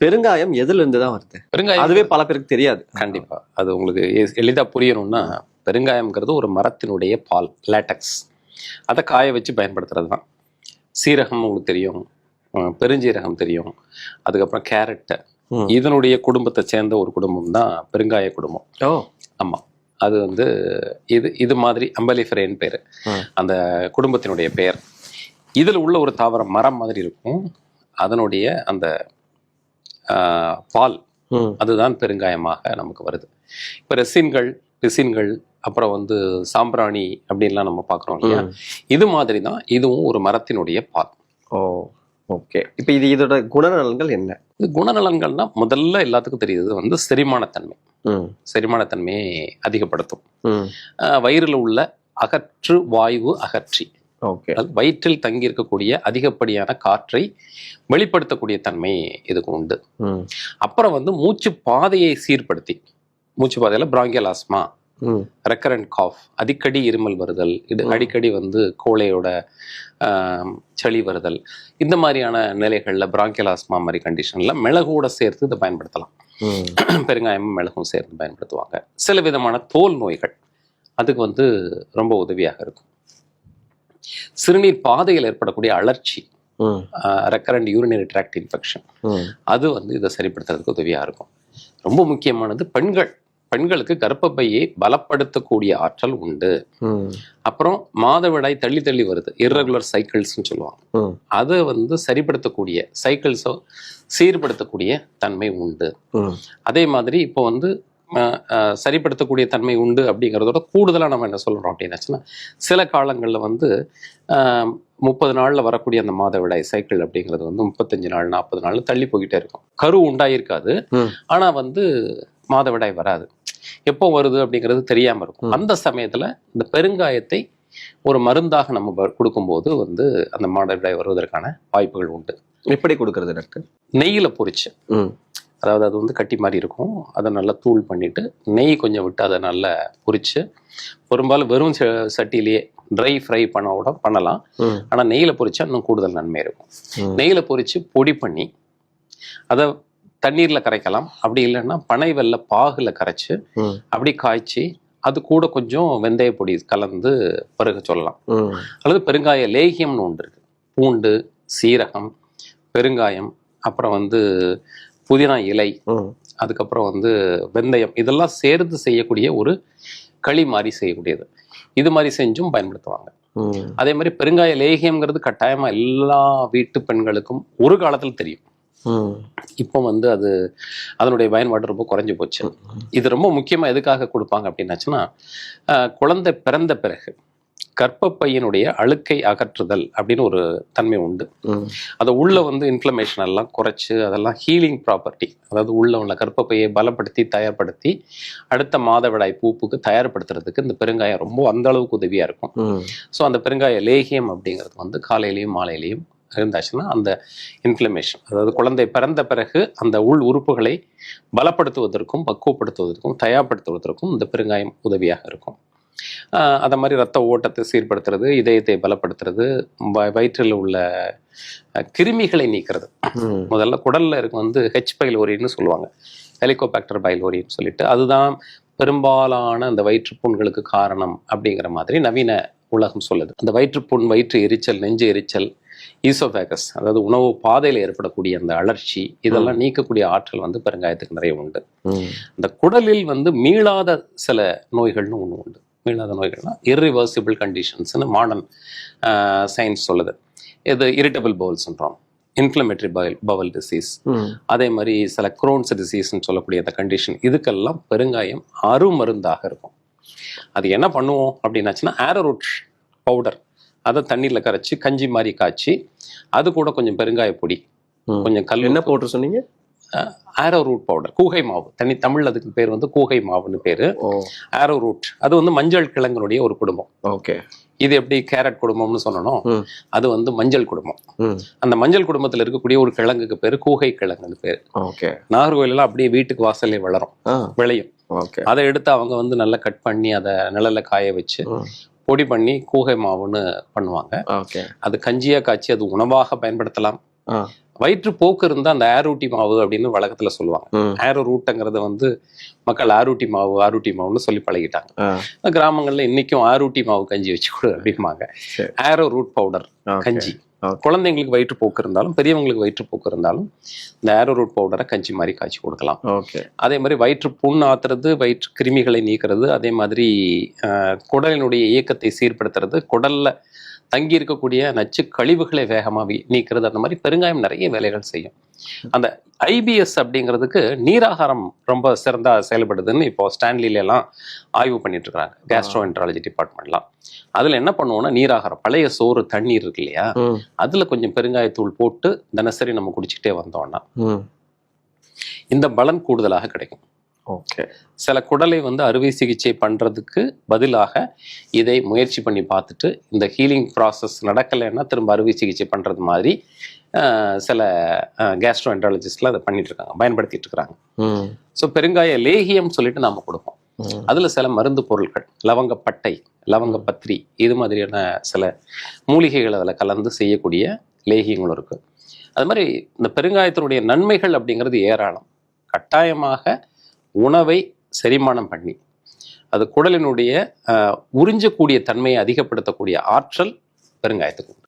பெருங்காயம் எதுல இருந்து தான் வருது? பெருங்காயம் அதுவே பல பேருக்கு தெரியாது. கண்டிப்பா. அது உங்களுக்கு எ- எளிதா புரியணும்னா பெருங்காயம்ங்கிறது ஒரு மரத்தினுடைய பால் லேட்டக்ஸ். அதை காய வச்சு பயன்படுத்துறது தான் சீரகம் உங்களுக்கு தெரியும் பெருஞ்சீரகம் தெரியும் அதுக்கப்புறம் கேரட் ம். இதனுடைய குடும்பத்தை சேர்ந்த ஒரு குடும்பம் தான் பெருங்காய குடும்பம். ஓ. ஆமா. அது வந்து இது இது மாதிரி அம்பலிஃபரேன் பேர். அந்த குடும்பத்தினுடைய பெயர். இதில் உள்ள ஒரு தாவரம் மரம் மாதிரி இருக்கும். அதனுடைய அந்த பால். அதுதான் பெருங்காயமாக நமக்கு வருது. இப்போ ரெசின்கள் பிசின்கள் அப்புறம் வந்து சாம்பிராணி அப்படின்லாம் நம்ம பார்க்குறோம் இல்லையா. இது மாதிரி தான் இதுவும் ஒரு மரத்தினுடைய பால். ஓ ஓகே. இப்போ இது இதோட குணநலன்கள் என்ன? இது குணநலன்கள்னா முதல்ல எல்லாத்துக்கும் தெரியுது. வந்து செரிமானத்தன்மை. செரிமானத்தன்மையை அதிகப்படுத்தும். வயிறில் உள்ள அகற்று வாயு அகற்றி. வயிற்றில் தங்கி இருக்கக்கூடிய அதிகப்படியான காற்றை வெளிப்படுத்தக்கூடிய தன்மை இதுக்கு உண்டு. அப்புறம் வந்து மூச்சு பாதையை சீர்படுத்தி மூச்சு பாதையில் பிராங்கியல் ஆஸ்மா ரெக்கரண்ட் காஃப் அடிக்கடி இருமல் வருதல் இது அடிக்கடி வந்து கோழையோட சளி வருதல் இந்த மாதிரியான நிலைகளில் பிராங்கியல் ஆஸ்மா மாதிரி கண்டிஷனில் மிளகோட சேர்த்து இதை பயன்படுத்தலாம். பெருங்காயமும் மிளகும் சேர்த்து பயன்படுத்துவாங்க. சில விதமான தோல் நோய்கள் அதுக்கு வந்து ரொம்ப உதவியாக இருக்கும். சிறுநீர் பாதையில் ஏற்படக்கூடிய அழற்சி ம். ரெக்கரண்ட் யூரினரி ட்ராக்ட் இன்ஃபெக்ஷன் அது வந்து இதை சரிப்படுத்துறதுக்கு உதவியாக இருக்கும். ரொம்ப முக்கியமானது பெண்கள். பெண்களுக்கு கர்ப்பப்பையை பலப்படுத்தக்கூடிய ஆற்றல் உண்டு. அப்புறம் மாதவிடாய் தள்ளி தள்ளி வருது. இர்ரெகுலர் சைக்கிள்ஸ்னு சொல்லுவாங்க. அதை வந்து சரிப்படுத்தக்கூடிய சைக்கிள்ஸோ சீர்படுத்தக்கூடிய தன்மை உண்டு. அதே மாதிரி இப்போ வந்து சரிப்படுத்தக்கூடிய தன்மை உண்டு அப்படிங்கிறதோட கூடுதலாக நம்ம என்ன சொல்கிறோம் அப்படின்னாச்சுன்னா சில காலங்களில் வந்து முப்பது நாளில் வரக்கூடிய அந்த மாதவிடாய் சைக்கிள் அப்படிங்கிறது வந்து முப்பத்தஞ்சு நாள் நாற்பது நாள் தள்ளி போய்கிட்டே இருக்கும். கரு உண்டாயிருக்காது. ஆனால் வந்து மாதவிடாய் வராது. எப்போ வருது அப்படிங்கிறது தெரியாமல் இருக்கும். அந்த சமயத்தில் இந்த பெருங்காயத்தை ஒரு மருந்தாக நம்ம கொடுக்கும்போது வந்து அந்த மாதவிடாய் வருவதற்கான வாய்ப்புகள் உண்டு. எப்படி கொடுக்கறது டாக்டர்? நெய்யில் பொரிச்சு. ம். அதாவது அது வந்து கட்டி மாதிரி இருக்கும். அதை நல்லா தூள் பண்ணிட்டு நெய் கொஞ்சம் விட்டு அதை நல்லா பொரிச்சு பெரும்பாலும் வெறும் ச- சட்டியிலேயே ட்ரை ஃப்ரை பண்ண கூட பண்ணலாம். ஆனால் நெய்யில் பொரிச்சா இன்னும் கூடுதல் நன்மை இருக்கும். நெய்யில் பொரிச்சு பொடி பண்ணி அதை தண்ணீரில் கரைக்கலாம். அப்படி இல்லைன்னா பனை வெல்ல பாகுல கரைச்சு அப்படி காய்ச்சி அது கூட கொஞ்சம் வெந்தய பொடி கலந்து பருக சொல்லலாம். அல்லது பெருங்காய லேகியம்னு ஒன்று இருக்கு. பூண்டு சீரகம் பெருங்காயம் அப்புறம் வந்து புதினா இலை அதுக்கப்புறம் வந்து வெந்தயம் இதெல்லாம் சேர்த்து செய்யக்கூடிய ஒரு களி மாதிரி செய்யக்கூடியது. இது மாதிரி செஞ்சும் பயன்படுத்துவாங்க. அதே மாதிரி பெருங்காய லேகியம்ங்கிறது கட்டாயமா எல்லா வீட்டு பெண்களுக்கும் ஒரு காலத்தில் தெரியும். இப்போ வந்து அது அதனுடைய பயன்பாடு ரொம்ப குறைஞ்சு போச்சு. இது ரொம்ப முக்கியமா எதுக்காக கொடுப்பாங்க அப்படின்னாச்சுன்னா குழந்தை பிறந்த பிறகு கர்ப்பப்பையனுடைய அழுக்கை அகற்றுதல் அப்படின்னு ஒரு தன்மை உண்டு. அதை உள்ள வந்து இன்ஃப்ளமேஷன் எல்லாம் குறைச்சு அதெல்லாம் ஹீலிங் ப்ராப்பர்ட்டி அதாவது உள்ள உள்ள கர்ப்பப்பையை பலப்படுத்தி தயார்படுத்தி அடுத்த மாதவிடாய் பூப்புக்கு தயார்படுத்துறதுக்கு இந்த பெருங்காயம் ரொம்ப அந்த அளவுக்கு உதவியா இருக்கும். ஸோ அந்த பெருங்காய லேகியம் அப்படிங்கிறது வந்து காலையிலையும் மாலையிலையும் இருந்தாச்சுன்னா அந்த இன்ஃப்ளமேஷன் அதாவது குழந்தை பிறந்த பிறகு அந்த உள் உறுப்புகளை பலப்படுத்துவதற்கும் பக்குவப்படுத்துவதற்கும் தயார்படுத்துவதற்கும் இந்த பெருங்காயம் உதவியாக இருக்கும். அந்த மாதிரி ரத்த ஓட்டத்தை சீர்படுத்துறது இதயத்தை பலப்படுத்துறது வயிற்றில் உள்ள கிருமிகளை நீக்கிறது. முதல்ல குடல்ல இருக்க வந்து ஹெச் பைலோரின்னு சொல்லுவாங்க. ஹெலிகோபாக்டர் பைலோரின்னு சொல்லிட்டு அதுதான் பெரும்பாலான அந்த வயிற்றுப்புண்களுக்கு காரணம் அப்படிங்கிற மாதிரி நவீன உலகம் சொல்லுது. அந்த வயிற்றுப்புண் வயிற்று எரிச்சல் நெஞ்சு எரிச்சல் ஈசோபேகஸ் அதாவது உணவு பாதையில் ஏற்படக்கூடிய அந்த அலர்ச்சி இதெல்லாம் நீக்கக்கூடிய ஆற்றல் வந்து பெருங்காயத்துக்கு நிறைய உண்டு. அந்த குடலில் வந்து மீளாத சில நோய்கள்னு ஒன்று உண்டு. மீளாத நோய்கள்னா irreversible கண்டிஷன்ஸ்னு மாடர்ன் சயின்ஸ் சொல்லுது. இது irritable bowel syndrome inflammatory bowel bowel disease அதே மாதிரி சில குரோன்ஸ் டிசீஸ்னு சொல்லக்கூடிய அந்த கண்டிஷன் இதுக்கெல்லாம் பெருங்காயம் அருமருந்தாக இருக்கும். அது என்ன பண்ணுவோம் அப்படின்னாச்சுன்னா ஆரோரூட் பவுடர் அதை தண்ணியில் கரைச்சி கஞ்சி மாதிரி காய்ச்சி அது கூட கொஞ்சம் பெருங்காய பொடி. கொஞ்சம் கல் என்ன போட்டு சொன்னீங்க? ஆரோ ரூட் பவுடர் கூகை மாவு. தனி தமிழ் அதுக்கு பேர் வந்து கூகை மாவுன்னு பேர். ஆரோ ரூட் அது வந்து மஞ்சள் கிழங்கினுடைய ஒரு குடும்பம். ஓகே. இது எப்படி கேரட் குடும்பம்னு சொல்லணும். அது வந்து மஞ்சள் குடும்பம். அந்த மஞ்சள் குடும்பத்தில் இருக்கக்கூடிய ஒரு கிழங்குக்கு பேர் கூகை கிழங்குன்னு பேர். ஓகே. நாகர்கோயிலெல்லாம் அப்படியே வீட்டுக்கு வாசல்லே வளரும். விளையும். ஓகே. அதை எடுத்து அவங்க வந்து நல்லா கட் பண்ணி அதை நிழல்ல காய வச்சு பொடி பண்ணி கூகை மாவுன்னு பண்ணுவாங்க. ஓகே. அது கஞ்சியா காய்ச்சி அது உணவாக பயன்படுத்தலாம். வயிற்றுப்போக்கு இருந்தால் அந்த ஆரோட்டி மாவு அப்படின்னு வழக்கத்துல சொல்லுவாங்க. ஆரோ ரூட்டுங்கிறத வந்து மக்கள் ஆரூட்டி மாவு ஆரூட்டி மாவுன்னு சொல்லி பழகிட்டாங்க கிராமங்கள்ல இன்னைக்கும் ஆரூட்டி மாவு கஞ்சி வச்சு கொடு அப்படிம்பாங்க. Arrowroot powder. கஞ்சி. குழந்தைங்களுக்கு வயிற்றுப்போக்கு இருந்தாலும் பெரியவங்களுக்கு வயிற்றுப்போக்கு இருந்தாலும் இந்த ஆரோ ரூட் பவுடரை கஞ்சி மாதிரி காய்ச்சி கொடுக்கலாம் ஓகே அதே மாதிரி வயிற்று புண் ஆத்துறது வயிற்று கிருமிகளை நீக்கிறது அதே மாதிரி குடலினுடைய இயக்கத்தை சீர்படுத்துறது குடல்ல தங்கி இருக்கக்கூடிய நச்சு கழிவுகளை வேகமா வீ- நீக்கிறது அந்த மாதிரி பெருங்காயம் நிறைய வேலைகள் செய்யும். அந்த ஐபிஎஸ் அப்படிங்கிறதுக்கு நீராகாரம் ரொம்ப சிறந்தா செயல்படுதுன்னு இப்போ ஸ்டான்லில எல்லாம் ஆய்வு பண்ணிட்டு இருக்காங்க கேஸ்ட்ரோஎன்ட்ராலஜி டிபார்ட்மெண்ட்லாம் அதுல என்ன பண்ணுவோம்னா நீராகாரம் பழைய சோறு தண்ணீர் இருக்கு இல்லையா? அதுல கொஞ்சம் பெருங்காயத்தூள் போட்டு தினசரி நம்ம குடிச்சிட்டே வந்தோம்னா. இந்த பலன் கூடுதலாக கிடைக்கும். ஓகே. சில குடலை வந்து அறுவை சிகிச்சை பண்ணுறதுக்கு பதிலாக இதை முயற்சி பண்ணி பார்த்துட்டு இந்த ஹீலிங் ப்ராசஸ் நடக்கலைன்னா திரும்ப அறுவை சிகிச்சை பண்ணுறது மாதிரி சில கேஸ்ட்ரோ என்ட்ராலஜிஸ்ட்லாம் அதை பண்ணிட்டு இருக்காங்க பயன்படுத்திட்டு இருக்கிறாங்க ஸோ பெருங்காய லேகியம் சொல்லிட்டு நாம கொடுப்போம். அதில் சில மருந்து பொருட்கள் லவங்கப்பட்டை லவங்கப்பத்திரி இது மாதிரியான சில மூலிகைகள் அதில் கலந்து செய்யக்கூடிய லேகியங்களும் இருக்குது அது மாதிரி இந்த பெருங்காயத்தினுடைய நன்மைகள் அப்படிங்கிறது ஏராளம். கட்டாயமாக உணவை செரிமானம் பண்ணி அது குடலினுடைய உறிஞ்சக்கூடிய தன்மையை அதிகப்படுத்தக்கூடிய ஆற்றல் பெருங்காயத்துக்கு